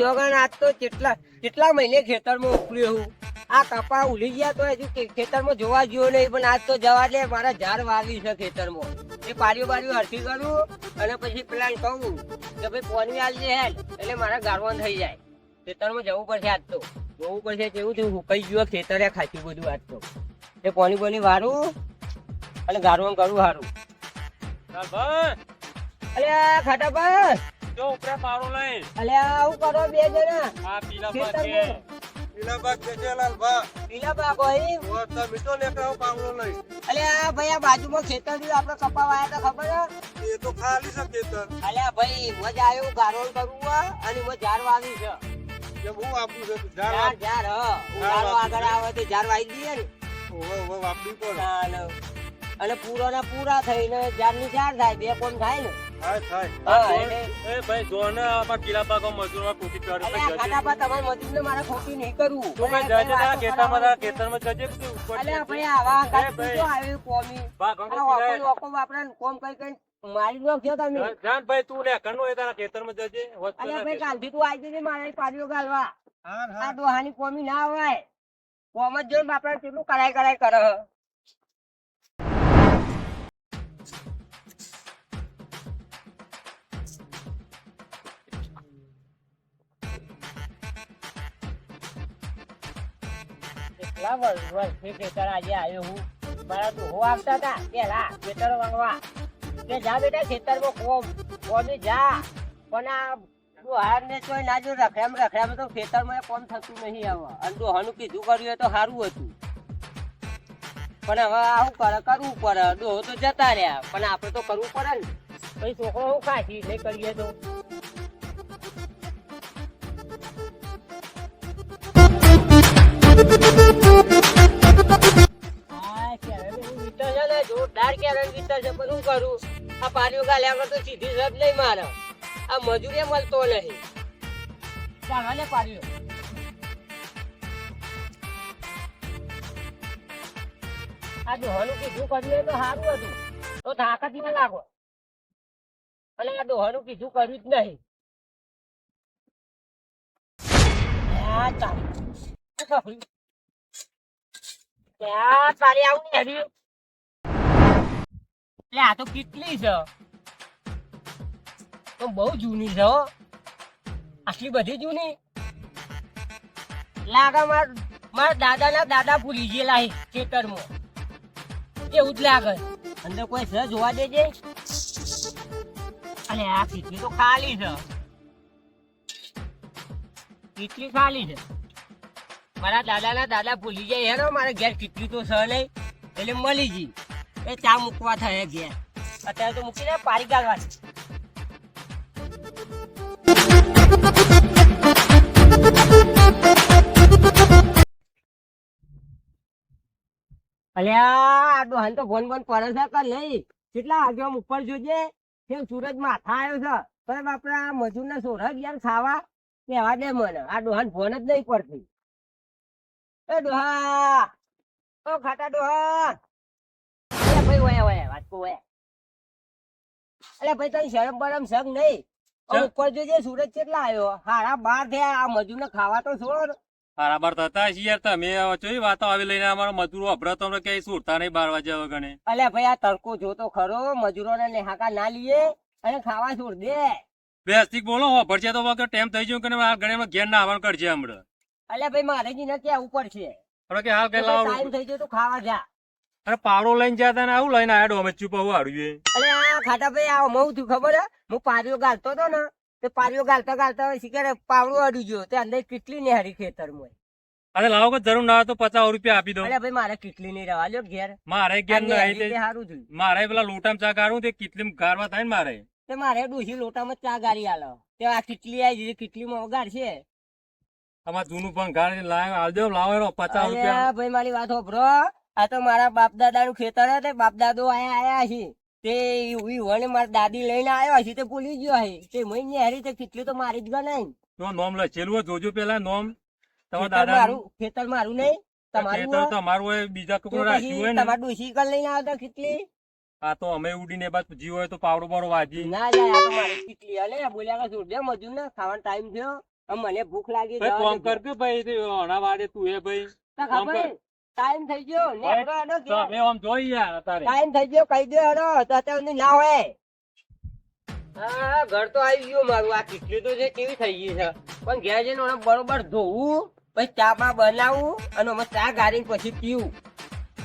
જોગણ આજ તો કેટલા કેટલા મહિને ખેતરમાં ઉખડ્યો હું. આ કપા ઉલી ગયા તો હજુ ખેતરમાં જોવા ગયો નહીં પણ આજ તો જવા દે મારા ઝાડ વાવી છે ખેતરમાં. એ પાડ્યું બારીઓ હરખી કરું અને પછી પ્લાન કહું કે ભાઈ પોની આલજે હેડ એટલે મારા ગારવાન થઈ જાય. ખેતરમાં જવું પડશે આજ તો. જોવું પડશે કેવું થયું હુકાઈ ગયો ખેતરે ખાચી બધું આજ તો. એ પોની પોની વારું અને ગારવાન કરું સારું અરે ખાટા બસ. જો ઉપરે પારો લઈ. અલે આવું કરો બે જણા. આ પીલા ખેતરમાં. પીલા બાગ ગજેલાલ ભા પીલા બા કોઈ વરતા મીઠો ને કહો પાવલો લઈ. અલે આ ભાઈ આ બાજુમાં ખેતરથી આપણે કપા વાયા તો ખબર હે? એ તો ખાલી છે ખેતર. અલે ભાઈ મજા આવ્યું ગારોલ કરું હે અને મો ઝાડ વાવી છે. કે હું આપું છે ઝાડ ઝાડ હ. ઝાડ આગળ આવે તો ઝાડ વાવી દઈએ ને. ઓહો ઓહો વાપરી પડે ચાલો. અને પૂરો ના પૂરા થઈને ઝાડની ઝાડ થાય બે કોણ થાય ને. થાય થાય હા એટલે એ ભાઈ જો આમાં પીલા બાગો મજૂરમાં કોટી કરે અલે આ તમારે મજૂર ને ખોટી નહીં કરવું તું કઈ જજે તારા ખેતરમાં તારા ખેતરમાં જજે કે ઉપર અલે ભાઈ આવા એ કાંઈ ભાઈ. કોમી. બા ગંગો આ ઓકો પીલાય. ઓકો વાપરે ને કોમ કઈ કઈ મારી તમે. જાન તું લે કણો એ તારા ખેતરમાં જજે અલે ભાઈ કાલથી તું આવી જજે મારા પાડીઓ ગાલવા. હા આ દોહાની કોમી ના હોય. કોમ જ જોઈને બાપડા કેટલું કરાય કરાય કરે. હ. વર્ષ વર્ષથી ખેતર આજે આવ્યો હું. મારા ડોહો આવતા હતા પેલા ખેતર વાળવા કે જા બેટા, ખેતરમાં કોમ, કોમી જા. પણ આ ડોહાને ચોય ના જો રખડામ રખડામ તો ખેતરમાં કોમ થતું નહીં આવે. અને ડોહાનું કીધું કર્યું તો સારું હતું. પણ હવે આવું કરે? કરવું પડે. ડોહો તો જતા રહ્યા. પણ આપણે તો કરવું પડે ને. પછી છોકરો હું ખાશી નહીં કરીએ તો? જોરદાર કેરન વિતર છે, પણ શું કરું? આ પાણીઓ ગાલ્યા વગર તો સીધી સજ નહીં મારે. આ મજૂરી મળતો નહીં. ચાલો ને પાડીઓ આ ડોહાનું કીધું કર્યું તો સારું હતું. તો જ ના લાગો. અને આ ડોહાનું કીધું કર્યું જ નહીં. આ ચાલી. એટલે આ તો કેટલી છે? તો બહુ જૂની છે આટલી બધી જૂની? લાગે માર, મારા દાદાના દાદા ભૂલી ગયેલા છે ખેતરમાં. એવું જ લાગે. અંદર કોઈ છે, જોવા દેજે અને આ કેટલી તો ખાલી છે. કેટલી ખાલી છે. મારા દાદાના દાદા ભૂલી જાય. હેરો, મારે ઘેર કીધું તો સહ નહીં. એટલે મળી ગઈ. એ ચા મૂકવા થાય ઘેર. અત્યારે તો મૂકી દે પારી ગાળવા છે. અલ્યા, આ દોહન તો ફોન ફોન પડે છે કે નહીં? કેટલા વાગ્યા ઉપર જોજે. કેમ સુરજ માથા આવ્યો છે? પણ મજૂર મજૂરના સોરજ યાર ખાવા કેવા દે મને. આ દોહન ફોન જ નહીં પડતી. એ ડોહા! ઓ ખાટા ડોહા! અલે ભાઈ અલે તને શરમ બરમ સગ નહીં. ઉપર જોજે સુરજ કેટલા આવ્યો? હારા બાર થયા આ મજૂરને ખાવા તો છોડ બરાબર થતા યાર તમે. જોઈ વાતો આવી લઈને અમારો મજૂરો અભરા તમને કે સુરતા નહીં બાર વાગ્યા વગણે અલે ભાઈ આ તડકો જોતો ખરો. મજૂરોને નેહાકા ના લીએ અને ખાવા છોડ દે. બેસ્ટિક બોલો ભરશે તો વગર ટાઈમ થઈ ગયો કે આ ગણે ઘેર ના આવવાનું કરજે હમણાં. અલે ભાઈ મારે જી નથી આવું પડશે. હવે કે હાલ કઈ ટાઈમ થઈ ગયો તો ખાવા જા. અરે પાવડો લઈને જતા તને આવું લઈને આડો અમે ચૂપાવું હાડ્યું અલે આ ખાટા ભાઈ આ મઉ થયું ખબર હે? હું પારીઓ ગાલતો તો ને તે પારીઓ ગાલતા ગાલતા હોય શીખે પાવડું અડી ગયો. તે અંદર કેટલી નેહરી ખેતર મોય અરે લાવો કે જરૂર ના તો પચાસ રૂપિયા આપી દો અરે ભાઈ મારે કેટલી નહીં રહેવા લ્યો ઘેર. મારે ઘેર નહીં તે તે થયું. મારે પેલા લોટામાં ચા ગાળું તે કેટલી ગારવા થાય ને મારે. તે મારે ડોસી લોટામાં ચા ગાળી આલો. તે આ કેટલી આવી કેટલી કેટલીમાં વગાડશે. અમાર જૂનું પણ ગાડી લાવ્યો આવજો લાવો પચાસ રૂપિયા. ભાઈ મારી વાત હોભરો. આ તો મારા બાપ દાદા નું ખેતર હે બાપ દાદો આયા આયા છે તે ઈ વણે મારી દાદી લઈને આવ્યા છે તે ભૂલી ગયો છે તે મહિને હેરી તે કેટલી તો મારી જ ગણાય તો નોમ લે હોય જોજો પેલા નોમ. તમારા દાદા મારું ખેતર મારું નહીં. તમારું ખેતર. તમારું હોય બીજા કોઈ રાખ્યું હોય ને. તમારું ડોશી કલ લઈને આવતા કેટલી આ તો અમે ઉડીને બાદ જીવ હોય તો પાવડો પાવડો વાજી. ના જાય આ તો મારી કેટલી અલે બોલ્યા કે જોડે મજૂર ને ખાવાનો ટાઈમ થયો. મને ભૂખ લાગી ભાઈ કોમ કર કે ભાઈ તે ઓના વાડે તું એ ભાઈ. ટાઈમ થઈ ગયો ને હેડો તો ઘેર. અમે આમ જોઈ યાર તારે ટાઈમ થઈ ગયો કહી દે હેડો તો અત્યાર સુધી ના હોય. હા ઘર તો આવી ગયું મારું આ ખીચડી તો છે કેવી થઈ ગઈ છે. પણ ઘેર જઈને ઓને બરોબર ધોવું પછી ચા બા બનાવું અને અમે ચા ગાળીને પછી પીવું.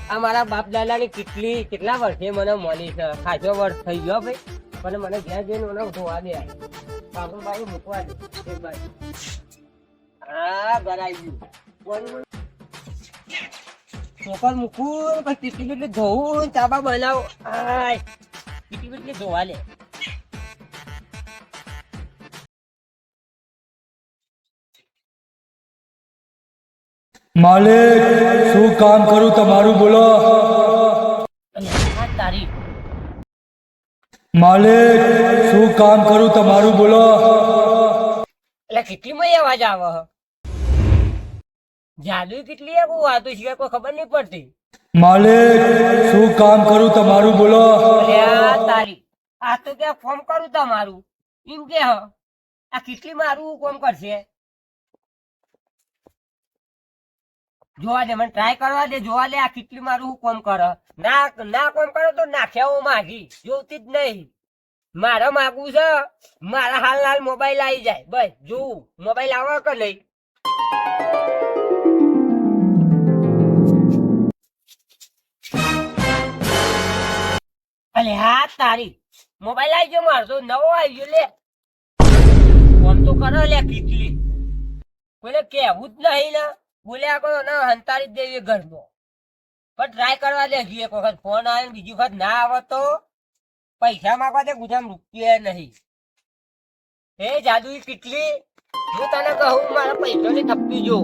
આ મારા બાપ દાદાની કેટલી કેટલા વર્ષે મને મળી છે? ખાસો વર્ષ થઈ ગયો ભાઈ. પણ મને ઘેર જઈને ઓને ધોવા દે બાબુ બાબુ મૂકવા દે એક બાજુ. હા ઘર ગયું. બોલ. મૂકું પછી બીટી ધોવું ચાબા બનાવું. ટીટી બીટી ધોવા લે. માલિક શું કામ કરું તમારું બોલો. તારી માલિક શું કામ કરું તમારું બોલો. એટલે કેટલી મય અવાજ આવે? જાદુ કેટલી બહુ વાતો સિવાય કોઈ ખબર નહીં પડતી. માલિક શું કામ કરું તમારું બોલો. તારી આ તો ક્યાં ફોન કરું તમારું? એમ કે હ આ કેટલી મારું કોમ કરશે? જોવા દે, મને ટ્રાય કરવા દે, જોવા દે, આ કેટલી મારું કોમ કરો? ના ના કોમ કરો તો નાખ્યા હું માગી. જોતી જ નહીં. મારે માગવું છે, મારા હાલ હાલ મોબાઈલ આવી જાય. બસ જોવું મોબાઈલ આવે કે નહીં? અલે, હા, તારી. મોબાઈલ આવી ગયો મારો તો, નવો આવી ગયો, લે. ફોન તો કરો, લે, કેટલી. કોઈને કહેવું જ નહીં ને. બોલ્યા કરો ના હંતારી દેવી ઘરનો. પણ ટ્રાય કરવા દે એક વખત. ફોન આવે ને બીજી વખત ના આવે તો પૈસા માંગવા દે, ગુજામ રૂપિયા નહીં. હે જાદુ કેટલી? હું તને કહું, મારા પૈસાની થપ્પી જો.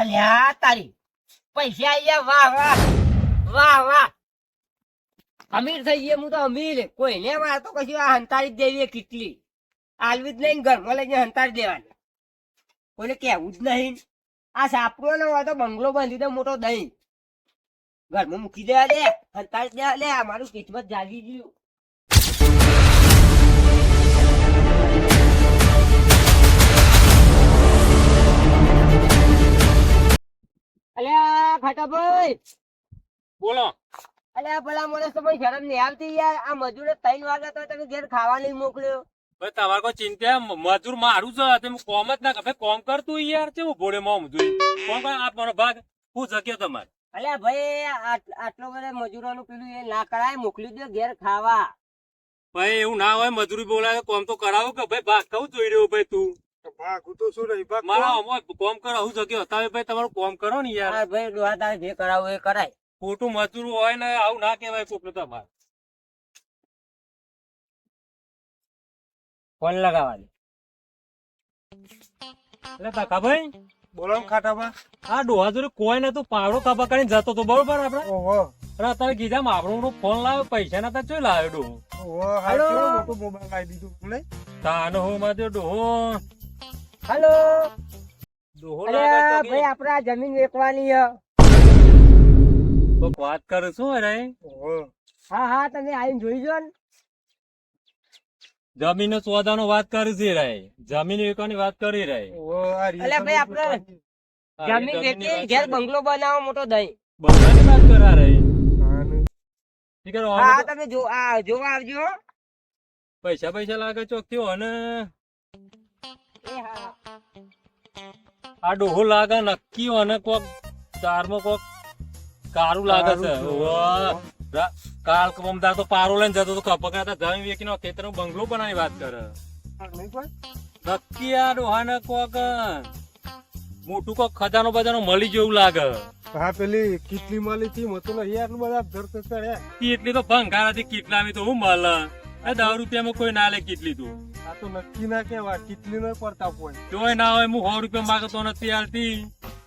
અલ્યા તારી. પૈસા આવી વાહ વાહ વાહ વાહ. અમીર થઈ ગયા, હું તો અમીર. કોઈને મારે તો કશું, આ હંતારી દેવી કેટલી? આલવી જ નહીં ઘરમાં લઈને હંતાર દેવાની. કોઈને કહેવું જ નહીં. આ સાપડો ને હોય તો બંગલો બાંધી દે મોટો દહીં. ઘરમાં મૂકી દે હંતાર દેવા લે મારું કિસ્મત જાગી ગયું. અલ્યા ખાટાભાઈ બોલો. અલ્યા ભલા મને ભાઈ શરમ નહીં આવતી યાર. આ મજૂરે ત્રણ વાગ્યા તો તમે ઘેર ખાવા નહીં મોકલ્યો. ભાઈ તમારે કોઈ ચિંતા મજૂર મારું છે તમે કોમ જ ના કર. ભાઈ કોમ કરતું યાર કેવું ભોળે મોમ જોઈ કોમ કર આપ મારો ભાગ. હું જગ્યા તમારે. અલ્યા ભાઈ આટલો બધો મજૂરોનું પેલું એ ના કરાય મોકલી દો ઘેર ખાવા. ભાઈ એવું ના હોય મજૂરી બોલાવે કોમ તો કરાવું કે ભાઈ ભાગ કવું જોઈ રહ્યો ભાઈ તું? ભાગું તો શું રહી ભાગ મારા કોમ. કરો હું જગ્યો હતા ભાઈ તમારું કોમ કરો ને યાર. ભાઈ ડોહા તારે જે કરાવું એ કરાય. ખોટું મજૂર હોય ને આવું ના કહેવાય કોક તમારે. ફોન લગાવવા દે. એટલે કાકાભાઈ ભાઈ? બોલો ખાટામાં. આ ડોહા જોડે કોઈ નતું પાવડો કાપા કરીને જતો તો બરોબર આપડે ઓહો. અને અત્યારે કીધા આપણો ફોન લાવ્યો પૈસા ના ચોઈ લાવ્યો ડોહો? મોબાઈલ આવી દીધો બોલે? તાનો હો માં તો ડોહો. હલો. ડોહો ભાઈ આપડે આ જમીન વેચવાની છે. કોક વાત કરું શું અરે હા હા તમે આવીને જોઈ જો ને. જમીન સોદાનો વાત કરી છે રે જમીન વેચવાની વાત કરી રે ઓહો ભાઈ આપણે જમીન જમીનની વેચી વાત ઘેર કરી. બંગલો બનાવો મોટો દહીં. બધાની વાત કરા રે હા તમે જો આ જોવા આવજો પૈસા પૈસા લાગે ચોક થયો અને? આ ડોહો લાગે નક્કી અને કોક ચારમાં કોક કારું લાગે છે. કાલ કમદાર તો પારો લઈને જતો તો કપકા વેકી નો ખેતર બંગલો બનાવી વાત કરે. નક્કી ડોહાને કોક મોટું કોક ખજાનો બજાનો મળી જેવું લાગે. હા પેલી કેટલી મળી હતી મતો નહીં આટલું બધા ધરતો એટલી તો ભંગાર હતી કેટલા તો હું મળે એ દસ રૂપિયામાં કોઈ ના લે કેટલી તું. આ તો નક્કી ના કેવા કેટલી નો પડતા કોઈ. તોય ના હોય હું સો રૂપિયા માંગતો નથી હાલતી.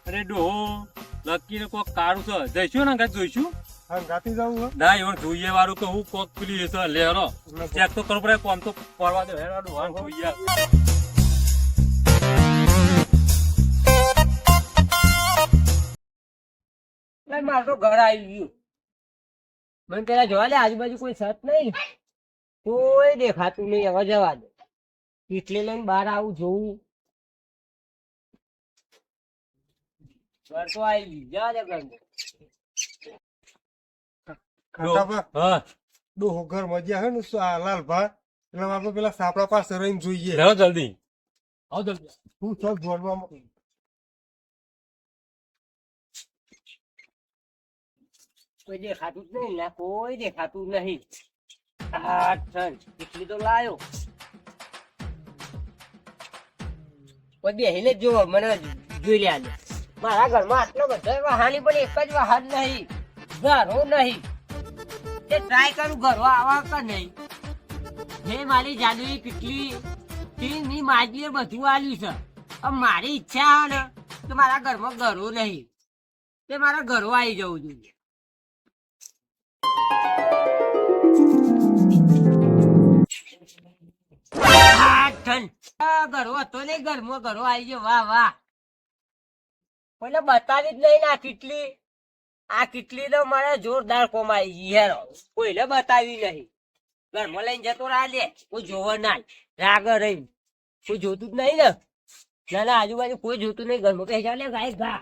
અરે ડોહો લકી ને કોક કાઢું છે. જઈશું ને ઘર જોઈશું? ગાતી જવું ના એવું જોઈએ વાળું કે હું કોક પેલી એ છે ચેક તો કરવું પડે કોમ તો પડવા દે હેરો ડોહા જોઈએ. મારું તો ઘર આવી ગયું. મને પેલા જોવા લે આજુબાજુ કોઈ સત નહીં. કોઈ દેખાતું નહીં હવે જવા દે. એટલે લઈને બહાર આવું જોવું. ઘર તો આવી જવા દે. ડોહો મજા હે. ને લાલભા એટલે આપણે પેલા સાપડા પાસે રહીને જોઈએ. લેવો જલ્દી. આવો જલ્દી. તું ચાલ જોડવામાં કોઈ દેખાતું જ નહીં ના કોઈ દેખાતું નહીં. કેટલી તો લાયો. કોઈ બેહીને જ જોવો મને જોઈ લ્યા મારા ઘરમાં આટલો બધો વાહાની પણ એક જ વાહન નહીં. ઘરો નહીં. તે ટ્રાય કરું, ઘરો આવા કે નહીં? હે મારી જાદુઈ કેટલી તે ની માજીએ બધું આલ્યું છે. હવે મારી ઈચ્છા ને તો મારા ઘરમાં ઘરો નહીં. તે મારા ઘરો આવી જવું જોઈએ. ઘરો હતો ને ઘરમાં ઘરો આવી ગયો. વાહ વાહ. કોઈને બતાવી જ નહીં ના, કેટલી આ કેટલી તો મારે જોરદાર કોમાઈ ગઈ હેરો. કોઈને બતાવી નહીં. ઘરમાં લઈને જતો રહ્યા લે. કોઈ જોવો ના રાગ રહી કોઈ જોતું જ નહીં ને. ના ના આજુબાજુ કોઈ જોતું નહીં. ઘરમાં કહે ચાલે ગાય ગા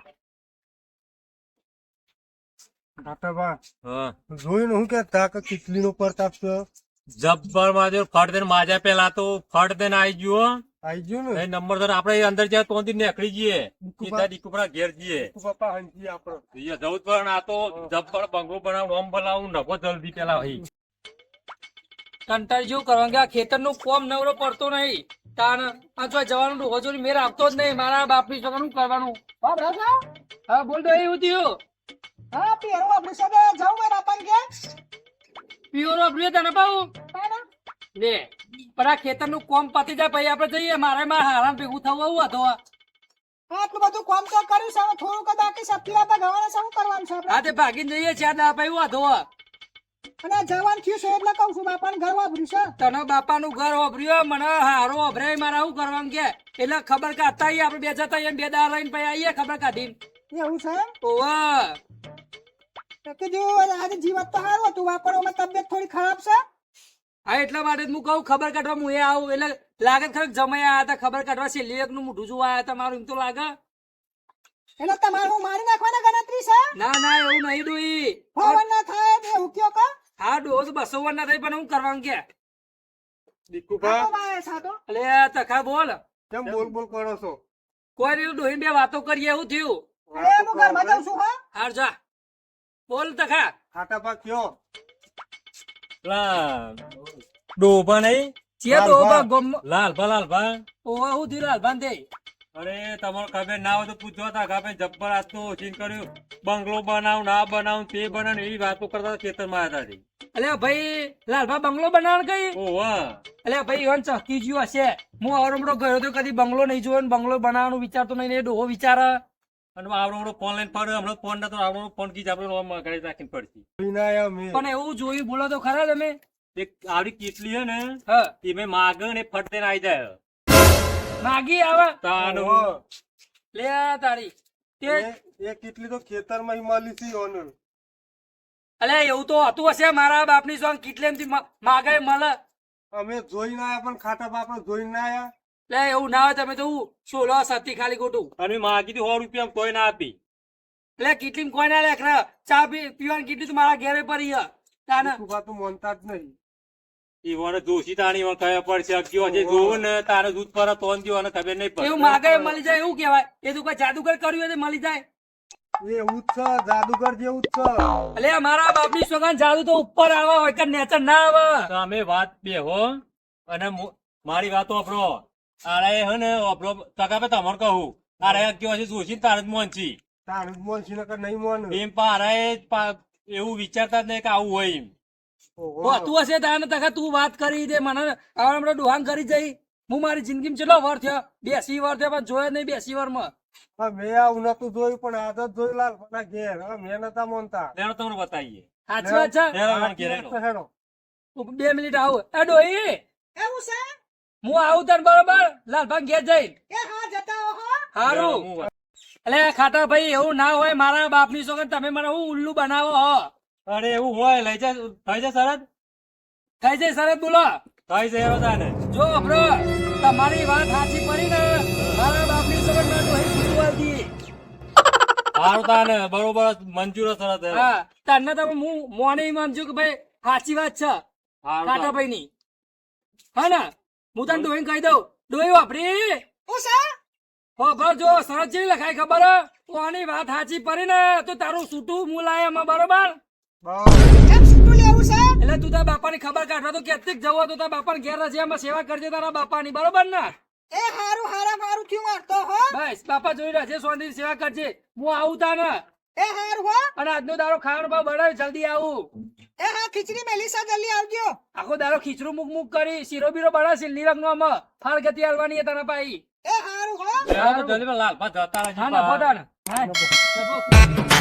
હું. કે કે કેટલી નો પ્રતાપ છે જબ્બર માજો ફટ દેન માજા પેલા તો ફટ દેન આવી ગયો આઈ ગયો ને? એ નંબર તો આપણે અંદર જાય તો નીકળી જઈએ સીધા દીકુપરા ઘેર જઈએ. પપ્પા હંજી આપણો. એ જવું પણ આ તો જબ્બર બંગો બનાવ ઓમ બનાવું નખો જલ્દી પેલા ભાઈ કંટાળી જેવું કરવાનું કે આ ખેતરનું કોમ નવરો પડતો નહીં. તાન આ જો જવાનું ડોહો જોડી મેર આપતો જ નહીં મારા બાપની છોકરાનું કરવાનું? હા રાજા? હા બોલ દો એવું થયું હા. પેરો આપણે સગે જાવ મેરા પણ કે પીઓનો પ્રિય તને પાવું લે. પણ આ ખેતરનું કોમ પતી જાય પછી આપણે જઈએ. મારે મારે હારામ ભેગું થવું આવું હતો આટલું બધું કામ તો કર્યું છે. હવે થોડુંક જ બાકી સપ્તી ગવાના શું કરવાનું છે આપણે? હા ભાગીને જઈએ દા પછી હતો અને આ જવાન થયું છે એટલે કહું છું બાપાને ઘર વાપર્યું છે. તને બાપાનું ઘર ઓભર્યો મને હારો ઓભરાય મારે શું કરવાનું કે? એટલે ખબર કાઢતા આવીએ આપણે બે જતા આવીએ ને બે દાર લઈને પછી આવીએ ખબર કાઢીને. એવું છે? ઓવા. તો કીધું આજે જીવત તો સારું હતું વાપરવામાં તબિયત થોડી ખરાબ છે? હા એટલા માટે હું કહું ખબર કાઢવા હું એ આવું એટલે લાગે ખરેખર જમાઈ આવ્યા હતા ખબર કાઢવા છે લેકનું મોઢું જોવા આવ્યા હતા મારું એમ તો લાગે. એટલે તમારે હું મારી નાખવાના ગણતરી છે? ના ના એવું નહીં ડોઈ ફોન ના થાય બે એવું કયો કા? હા ડોહ બસો વાર ના થાય પણ હું કરવાનું કે? દીકુભા. એટલે તખા બોલ. કેમ બોલ બોલ કરો છો? કોઈ નહીં ડોહી બે વાતો કરીએ એવું થયું. અરે હું ઘરમાં જાઉં છું હા. હાર જા. બોલ તખા. ખાટાભા કયો પેલા ડોભા નહીં? ચિયા લાલભા. ઓબા ગોમ લાલભા લાલભા ઓવા હું થયું લાલભાન તે અરે તમારો ખબર ના હોય તો પૂછો તા કે ભાઈ જબ્બર આજ તો ઓછીન કર્યું. બંગલો બનાવ ના બનાવ તે બનાવ એવી વાતો કરતા ખેતરમાં આવ્યા હતા અલ્યા ભાઈ લાલભા બંગલો બનાવવાનું કઈ ઓવા. અલ્યા ભાઈ ઈવન ચકી જ્યું હશે. હું અવરમડો ગયો તો કદી બંગલો નહીં જોયો ને બંગલો બનાવવાનું વિચારતો નહીં ને એ ડોહો વિચારે. અને આવડો આવડો ફોન લઈને ફર્યો હમણાં ફોન નતો આવડો ફોન કીધું આપણે ઘરે રાખીને પડશે જોઈને આયા મેં. પણ એવું જોયું બોલો તો ખરા તમે. આવડી કેટલી હે ને એ મેં માગે ને ફટ આવી જાય. માગી આવે. તાનું. લે તારી. એ એ કેટલી તો મળી છે ઓનર. અલે એવું તો હતું હશે મારા બાપની સોંગ કેટલી મ- માગે મળે અમે જોઈને આયા પણ ખાટા બાપ જોઈ ના આયા લે એવું ના હોય તમે તો સોલો સતી ખાલી ખોટું અને માં હતી સો રૂપિયા કોઈ ના આપી. એટલે કેટલી કોઈ ના લેખ ચા પીવાની કેટલી તું મારા ઘેરે પડી હે. તાને? તો માનતા જ નહીં. ઈવોને જોશી તાણી ઈવોને કયા પડશે અગિયો હજી જોવું ને તારે દૂધ પર તોન દ્યો અને ખબર નહીં પડે એવું માગે મળી જાય એવું કહેવાય. એ તો કોઈ જાદુગર કર્યું મળી જાય. એવું જ છે જાદુગર જેવું જ છે અલે મારા બાપની સોગાન જાદુ તો ઉપર આવે હોય કે નેચર ના આવે. તો અમે વાત બે હો અને મારી વાતો આપણો આરે હે ને આપણો તકા પે તમાર કહું. આરે અગિયો હજી જોશી તાર તારે જ મોનછી તાર જ મોન છે નકર નહીં મોન. એમ પારે એવું વિચારતા જ નહીં કે આવું હોય એમ. તું હશે તાને તકા તું વાત કરી દે મને હવે હમણાં ડોહાંગ કરી જઈ. હું મારી જિંદગીમાં કેટલો વાર થયો? બેસી વાર થયો પણ જોયો નહીં બેસી વારમાં. હા, મેં આવું નતું જોયું પણ આજ જોઈ લાલ પણ ઘેર. મેં નતા મોનતા. લેણો તમને બતાવીએ. સાચી વાત છે? મને. છે. બે મિનિટ આવું. એ ડોહી! એવું છે? હું આવું તને બરોબર? લાલભાઈ ઘેર જઈ. એ હા જતા હો હા. હારું. હું વાત- એટલે ખાતા ભાઈ એવું ના હોય મારા બાપની સોગન તમે મને હું ઉલ્લુ બનાવો હો. અરે એવું હોય લઈ જાય થઈ જાય સરદ થઈ જાય સરદ બોલો. થઈ છે એવો તાને. જો બ્રો તમારી વાત સાચી પડી ને મારા બાપની ની દી સારું તાને બરોબર મંજૂર સરદ. હા તને તો હું મોને માનજો કે ભાઈ સાચી વાત છે સારું કાટા. ભાઈ ની હા ને? હું તને ડોહી કહી દઉં. ડોહી વાપરી ખબર જો સરસ જેવી લખાય ખબર? તો આની વાત સાચી પડી ને તો તારું સૂટું હું લાય એમાં બરોબર? કેમ લેવું છે એટલે તું તારા બાપાની ખબર કાઢવા તો કેટલીક જવો તો તારા બાપાને ઘેર રજિયામાં સેવા કરજે તારા બાપાની બરોબર ને? એ હારું હારા મારું થયું વાંચતો હો. બસ બાપા જોઈ રહ્યા છે સોની સેવા કરજે. હું આવું તા ને એ હારું હો. અને આજનો દારો ખાવાનો ભાવ બનાવ જલ્દી આવું. એ હા ખીચડી મેલી છે જલ્દી આવજો. આખો દારો ખીચડું મુક મુક કરી શીરો બીરો બનાવશે સિલ્લી નો આમાં. ફાળ ગતિ આલવાની એ તારા પાઈ. એ હારું હો. જલ્દી લાલ લાલભા જતા રહેજો હા ના. પોતા ને. હા.